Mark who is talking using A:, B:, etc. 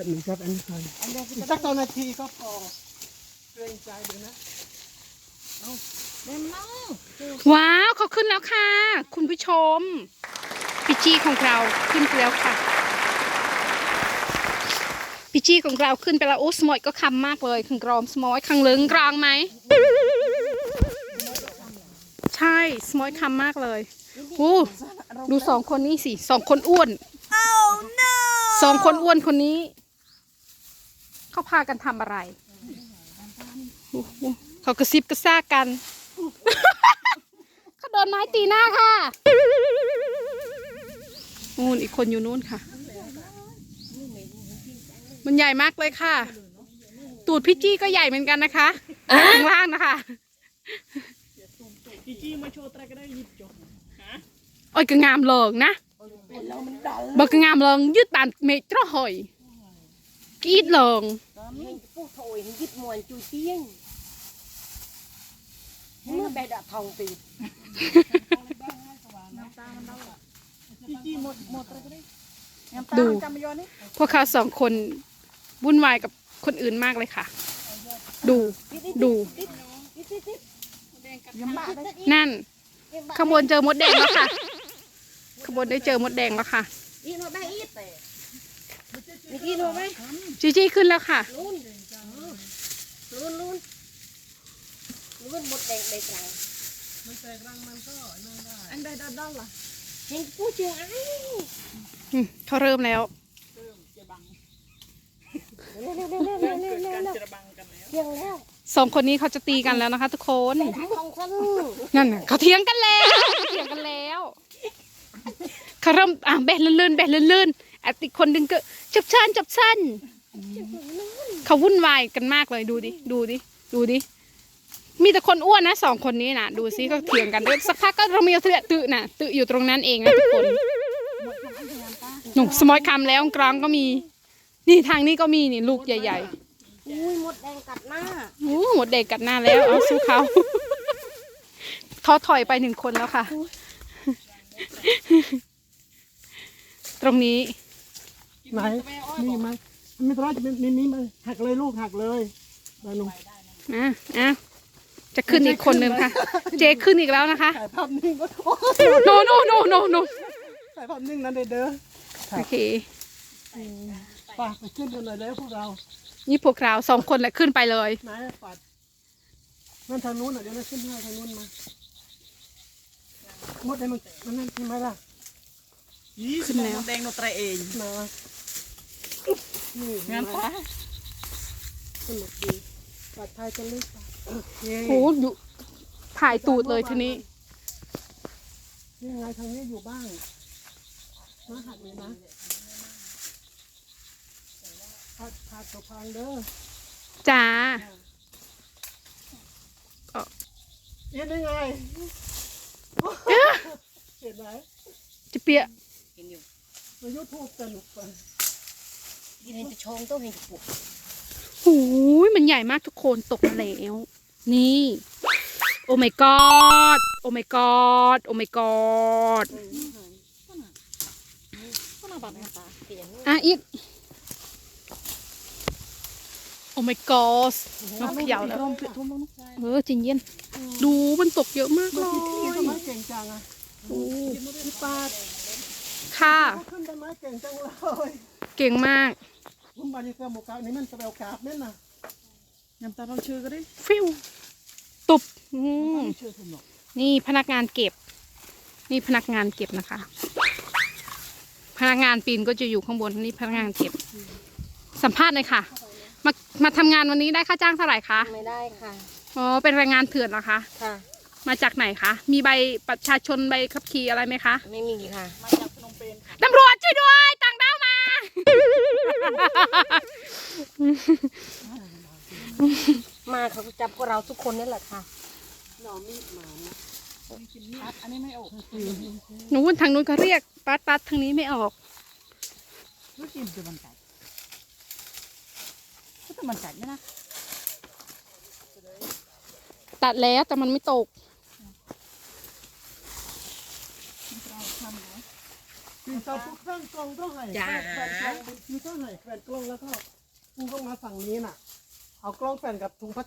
A: แบบนี้ครับอันนี้ก่อน
B: อันเดียว
A: อีกสักสองนาทีก็พอเกรงใจเดี๋ยวนะ
B: เดินเล่า
C: ว้าวเขาขึ้นแล้วค่ะ คุณผู้ชมปิจีของเราขึ้นไปแล้วค่ะปิจีของเราขึ้นไปแล้วโอ้สมอยก็คำมากเลยขังกรอมสมอยขังเหลึงกรองไหมใช่สมอยคำมากเลยโอ้ดูสองคนนี้สิสองคนอ้วนสองคนอ้วนคนนี้ เขาพากันทำอะไรโอ้โหเขากระซิบกระซากกันเขาโดนไม้ตีหน้าค่ะนู่นอีกคนอยู่นู่นค่ะ มันใหญ่มากเลยค่ะ ตูดพี่จี้ก็ใหญ่เหมือนกันนะคะข้างล่างนะคะ
A: จีจี้มาโชว์ตรก็ได้ยิบจบ
C: โอ้ยก็งามเลิงนะบอกก็งามเลิงยืดบานเมตรหอยกรีดเลิง
B: ให้ผู้โถยยึดมวนจุยเตี้ยงเมื่อแบดอะทองตี
A: จีจี้หมดหมดตรก็ได้
C: ดูพวกเขาสองคนวุ่นวายกับคนอื่นมากเลยค่ะ ดูดูนั่น ขบวนเจอมดแดงแล้วค่ะ ขบวนได้เจอมดแดงแล้วค่ะ
B: มีกี่โลไหม
C: จีจี้ขึ้นแล้วค่ะ
B: ลุ้นลุ้นลุ้นลุนหมดแดงใบกลาง
A: มันแตกรังมันก็นั่งได้
B: อันใดดัดดั้งล่ะเห็นกู้เจอไอ้
C: เขาเริ่มแล้ว
B: เริ่ม
A: จะบัง
B: เที่ยงแล้ว
C: สองคนนี้เขาจะตีกันแล้วนะคะ ทุกคน
B: นั่
C: นเขาเถียงกันแล้วเถียงกันแล้วเขาเริ่มอะเบ็ดลื่นๆเบ็ดลื่นๆ อะอีกคนหนึงก็จับชันจับชันเขาวุ่นวายกันมากเลยดูดิดูดิดูดิมีแต่คนอ้วนนะสองคนนี้นะดูสิก็เถียงกันด้วยสักพักก็เรามีเถื่อตือน่ะตืออยู่ตรงนั้นเองนะทุกคนหนุ่มสมอยคำแล้วกรองก็มี นี่ทางนี้ก็มีนี่ลูกใหญ่
B: อุ้ยหมดแดงกัดหน้า
C: ๆอู้หมดเด็กกัดหน้าแล้วเอาสู้เขาเขาถอยไปหนึ่งคนแล้วค่ะ ตรงนี้
A: ไหนนี่ไหมไม่ต้องจะเป็นนี่นี่มาหักเลยลูกหักเลยไปหนุ่ม
C: อะอะจะขึ้นอีกคนนึงค่ะ เจขึ้นอีกแล้วนะคะ
A: ถ่ายภาพนิ่งก็โอ้
C: โนโนโนโนโน
A: ถ่ายภาพนิ่งนั้นเด้อเด้อ
C: โอเค
A: ไปไปขึ้นกันเลยแล้วพวกเรา
C: นี่พวกเราสองคนแหละขึ้นไปเลย
A: ไหนปัดนั่นทางนู้นอะเดี๋ยวเราขึ้นให้ทางนู้นมาหมดเลยมันมันนั่นใช่ไหมล่ะ
C: ขึ้นแล้ว
D: แดงโนตรเอง
A: มา นี่
D: งานปะ
A: สนุกดีปัดทายกันเลยปัดโอเค
C: โหอยู่ถ่ายตูดเลยทีนี้
A: นี่ไงทางนี้อยู่บ้างมาหักเลยนะผัดผัดกับพังเด้อ
C: จ้า
A: เอ๊ะได้ไงเห็นไหม
C: จะเปีย
A: มายูทูบสนุกไป
B: เห็นจะชงต้องเห็นจะปวด
C: โอ้ยมันใหญ่มากทุกคนตกมาแล้ว นี่ โอ้ my god โอ้ my god โอ้ my god
B: ก็มาบัดตาเปลี่ยน
C: อะอีก โอ้ my god น้องเขียวแล้วเออจริงเย็น ดูมันตกเยอะมากเล
A: นี่
C: ย
A: ต้นไม้เก่งจังอะ
C: โอ้
A: พี่ปาด
C: ค่ะ
A: เขาขึ้นต้นไม้เก่งจังเลย
C: เก่งมาก
A: ผมมาดีเซลหมกกานี่มันสเปลกาบเนี่ยนะ
D: ยำตาเราชื่อก็ได้
C: ฟิวตุบอืม
A: ไม่เชื่อผมหรอก
C: นี่พนักงานเก็บ นี่พนักงานเก็บนะคะ พนักงานปีนก็จะอยู่ข้างบนนี่พนักงานเก็บ สัมภาษณ์หน่อยค่ะ มามาทำงานวันนี้ได้ค่าจ้างเท่าไหร่คะ
B: ไม่ได้ค่ะ
C: อ๋อเป็นแรงงานเถื่อนเหรอคะ
B: ค่ะ
C: มาจากไหนคะ มีใบประชาชนใบขับขี่อะไรไหมคะ
B: ไม่มีค่ะ
C: ตำรวจช่วยด้วยต่างด้าว มา
B: มาเขาก็จับพวกเราทุกคนนี่แหละค่ะ
D: อันนี้ไม่ออก
C: หนูนทางนู้นเขาเรียกปัดปัดทางนี้ไม่ออก
D: รู้จิมจะมันไก่ก็จะมันไก่เนี่ยนะ
C: ตัดแล้วแต่มันไม่ตก
D: เราทำเนาะ
A: พี่เจ้าทุกเครื่องกล้องต้องให้
B: จ้า
A: แฟนกล้องคือต้องให้แฟนกล้องแล้วก็กูก็มาฝั่งนี้น่ะ เอากล้องแฟนกับถุงพลาส